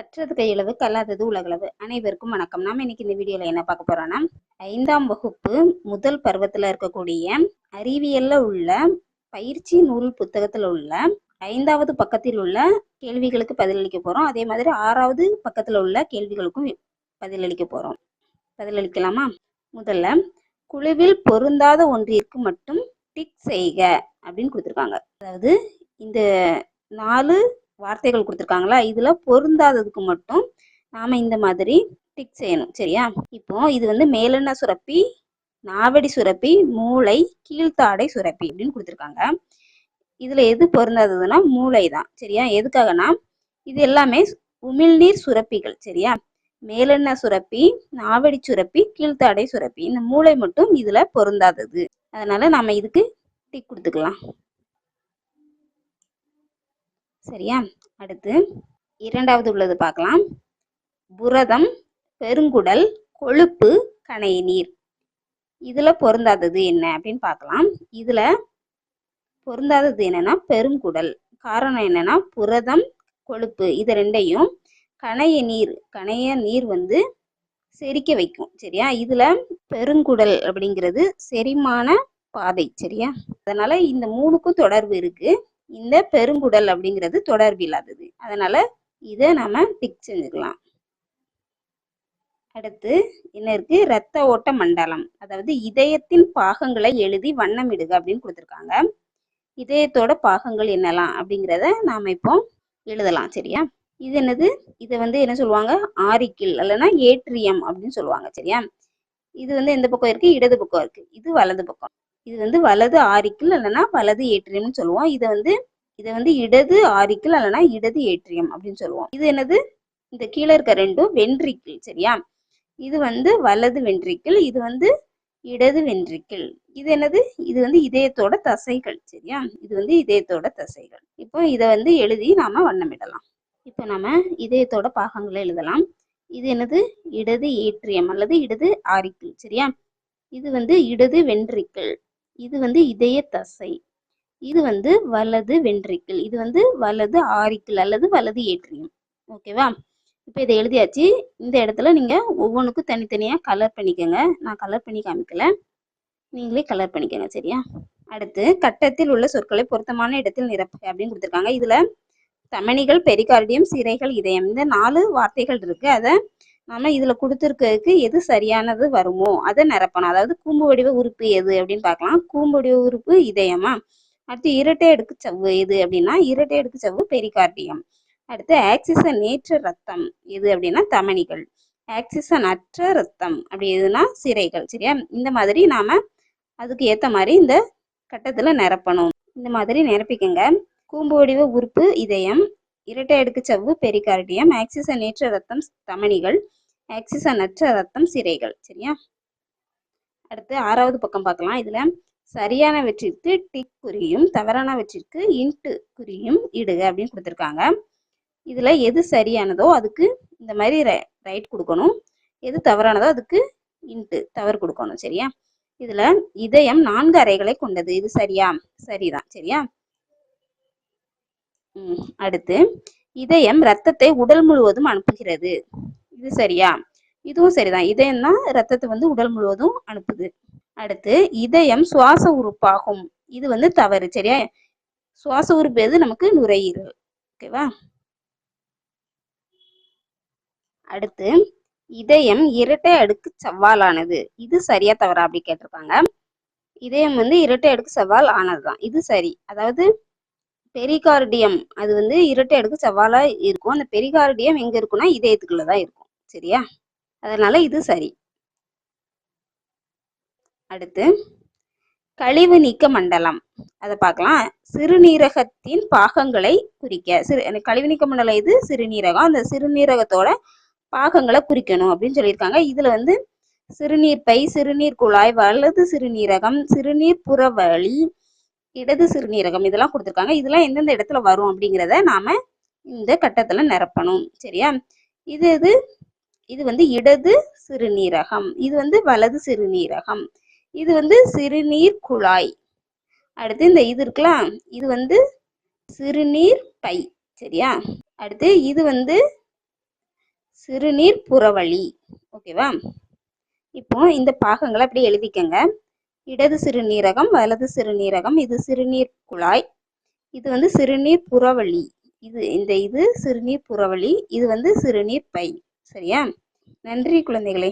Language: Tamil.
கற்றது கையளவு கல்லாதது உலகளவு அனைவருக்கும் வணக்கம். நாம இன்னைக்கு இந்த வீடியோல என்ன பார்க்க போறோம்னா ஐந்தாம் வகுப்பு முதல் பருவத்துல இருக்கக்கூடிய அறிவியல்ல உள்ள பயிற்சி நூல் புத்தகத்துல உள்ள ஐந்தாவது பக்கத்தில் உள்ள கேள்விகளுக்கு பதிலளிக்க போறோம். அதே மாதிரி ஆறாவது பக்கத்துல உள்ள கேள்விகளுக்கும் பதிலளிக்க போறோம். பதிலளிக்கலாமா? முதல்ல குழுவில் பொருந்தாத ஒன்றிற்கு மட்டும் டிக் செய்க அப்படின்னு கொடுத்துருக்காங்க. அதாவது இந்த நாலு வார்த்தைகள் கொடுத்துருக்காங்களா? இதில் பொருந்தாததுக்கு மட்டும் நாம் இந்த மாதிரி டிக் செய்யணும். சரியா? இப்போ இது வந்து மேலெண்ண சுரப்பி நாவடி சுரப்பி மூளை கீழ்த்தாடை சுரப்பி அப்படின்னு கொடுத்துருக்காங்க. இதில் எது பொருந்தாததுன்னா மூளை தான். சரியா? எதுக்காகனா? இது எல்லாமே உமிழ்நீர் சுரப்பிகள். சரியா? மேலெண்ண சுரப்பி நாவடி சுரப்பி கீழ்த்தாடை சுரப்பி இந்த மூளை மட்டும் இதில் பொருந்தாதது. அதனால நம்ம இதுக்கு டிக் கொடுத்துக்கலாம். சரியா? அடுத்து இரண்டாவது உள்ளது பார்க்கலாம். புரதம் பெருங்குடல் கொழுப்பு கனை நீர். இதில் பொருந்தாதது என்ன அப்படின்னு பார்க்கலாம். இதில் பொருந்தாதது என்னன்னா பெருங்குடல். காரணம் என்னன்னா புரதம் கொழுப்பு இது ரெண்டையும் கணைய நீர் கணைய நீர் வந்து செரிக்க வைக்கும். சரியா? இதுல பெருங்குடல் அப்படிங்கிறது செரிமான பாதை. சரியா? அதனால இந்த மூணுக்கும் தொடர்பு இருக்கு. இந்த பெருங்குடல் அப்படிங்கிறது தொடர்பு இல்லாதது. அதனால இதை நாம டிக் செஞ்சுக்கலாம். அடுத்து என்ன இருக்கு? இரத்த ஓட்ட மண்டலம். அதாவது இதயத்தின் பாகங்களை எழுதி வண்ணமிடுக அப்படின்னு கொடுத்துருக்காங்க. இதயத்தோட பாகங்கள் என்னலாம் அப்படிங்கிறத நாம இப்போ எழுதலாம் சரியா? இது என்னது? இதை வந்து என்ன சொல்லுவாங்க? ஆரிக்கில் இல்லைன்னா ஏட்ரியம் அப்படின்னு சொல்லுவாங்க சரியா? இது வந்து எந்த பக்கம் இருக்கு? இடது பக்கம் இருக்கு. இது வலது பக்கம். இது வந்து வலது ஆரிக்கிள் இல்லைன்னா வலது ஏற்றியம்னு சொல்லுவோம். இதை வந்து இதை வந்து இடது ஆரிக்கிள் இல்லைன்னா இடது ஏற்றியம் அப்படின்னு சொல்லுவோம். இது என்னது? இந்த கீழே இருக்க ரெண்டும் வென்றிக்கிள் சரியா? இது வந்து வலது வென்றிக்கிள் இது வந்து இடது வென்றிக்கிள். இது என்னது? இது வந்து இதயத்தோட தசைகள் சரியா? இது வந்து இதயத்தோட தசைகள். இப்போ இதை வந்து எழுதி நாம வண்ணமிடலாம். இப்போ நாம இதயத்தோட பாகங்களை எழுதலாம். இது என்னது? இடது ஏற்றியம் அல்லது இடது ஆரிக்கிள் சரியா? இது வந்து இடது வென்றிக்கிள். இது வந்து இதய தசை. இது வந்து வலது வென்ட்ரிக்கிள் இது வந்து வலது ஆரிக்கிள் அல்லது வலது ஏற்றியம். ஓகேவா இப்போ இதை எழுதியாச்சு. இந்த இடத்துல நீங்கள் ஒவ்வொன்றுக்கும் தனித்தனியாக கலர் பண்ணிக்கோங்க. நான் கலர் பண்ணி காமிக்கல. நீங்களே கலர் பண்ணிக்கோங்க சரியா? அடுத்து கட்டத்தில் உள்ள சொற்களை பொருத்தமான இடத்தில் நிரப்பு அப்படின்னு கொடுத்துருக்காங்க. இதில் தமணிகள் பெரிகார்டியம் சிறைகள் இதயம். இந்த நாலு வார்த்தைகள் இருக்கு. அதை நம்ம இதுல கொடுத்துருக்கிறதுக்கு எது சரியானது வருமோ அதை நிரப்பணும். அதாவது கூம்பு வடிவ உறுப்பு எது அப்படின்னு பார்க்கலாம். கூம்பு வடிவ உறுப்பு இதயமா. அடுத்து இரட்டை அடுக்கு சவ்வு எது அப்படின்னா இரட்டை அடுக்கு சவ்வு பெரிகார்டியம். அடுத்து ஆக்சிசன் நேற்ற ரத்தம் எது அப்படின்னா தமனிகள் ஆக்சிசன் அற்ற ரத்தம் அப்படி எதுனா சிறைகள் சரியா? இந்த மாதிரி நாம அதுக்கு ஏத்த மாதிரி இந்த கட்டத்துல நிரப்பணும். இந்த மாதிரி நிரப்பிக்கங்க. கூம்பு வடிவ உறுப்பு இதயம் இரட்டை அடுக்கு சவ்வு பெரிகார்டியம் ஆக்சிசன் நேற்ற ரத்தம் தமணிகள். ஆக்சிசனற்ற ரத்தம் சிறைகள் சரியா? அடுத்து ஆறாவது பக்கம் பார்க்கலாம். இதுல சரியானவற்றிற்கு டிக் குறியும் தவறானவற்றிற்கு இன்ட்டு குறியும் இடுக அப்படின்னு கொடுத்துருக்காங்க. இதுல எது சரியானதோ அதுக்கு இந்த மாதிரி ரைட் கொடுக்கணும். எது தவறானதோ அதுக்கு இன்ட்டு தவறு கொடுக்கணும் சரியா? இதுல இதயம் நான்கு அறைகளை கொண்டது. இது சரியா? சரிதான் சரியா? உம் அடுத்து இதயம் ரத்தத்தை உடல் முழுவதும் அனுப்புகிறது. இது சரியா? இதுவும் சரிதான். இதயம் தான் ரத்தத்தை வந்து உடல் முழுவதும் அனுப்புது. அடுத்து இதயம் சுவாச உறுப்பாகும். இது வந்து தவறு சரியா? சுவாச உறுப்பு எது? நமக்கு நுரையீரல். ஓகேவா? அடுத்து இதயம் இரட்டை அடுக்கு சவாலானது. இது சரியா தவறா அப்படி கேட்டிருக்காங்க. இதயம் வந்து இரட்டை அடுக்கு சவால் ஆனதுதான். இது சரி. அதாவது பெரிகார்டியம் அது வந்து இரட்டை அடுக்கு சவாலா இருக்கும். அந்த பெரிகார்டியம் எங்க இருக்குன்னா இதயத்துக்குள்ளதான் இருக்கும். சரியா? அதனால இது சரி. அடுத்து கழிவு நீக்க மண்டலம். அதை பார்க்கலாம் சிறுநீரகத்தின் பாகங்களை குறிக்க. சிறு கழிவு நீக்க மண்டலம் இது சிறுநீரகம். அந்த சிறுநீரகத்தோட பாகங்களை குறிக்கணும் அப்படின்னு சொல்லியிருக்காங்க. இதுல வந்து சிறுநீர் பை சிறுநீர் குழாய் வலது சிறுநீரகம் சிறுநீர் புறவழி இடது சிறுநீரகம் இதெல்லாம் கொடுத்துருக்காங்க. இதெல்லாம் எந்தெந்த இடத்துல வரும் அப்படிங்கிறத நாம இந்த கட்டத்துல நிரப்பணும். சரியா? இது இது இது வந்து இடது சிறுநீரகம். இது வந்து வலது சிறுநீரகம். இது வந்து சிறுநீர் குழாய். அடுத்து இந்த இது இருக்கலாம் இது வந்து சிறுநீர் பை சரியா? அடுத்து இது வந்து சிறுநீர் புறவழி ஓகேவா? இப்போ இந்த பாகங்களை அப்படியே எழுதிக்கங்க. இடது சிறுநீரகம் வலது சிறுநீரகம் இது சிறுநீர் குழாய். இது வந்து சிறுநீர் புறவழி. இது இந்த இது சிறுநீர் புறவழி இது வந்து சிறுநீர் பை. சரியா? நன்றி குழந்தைகளே.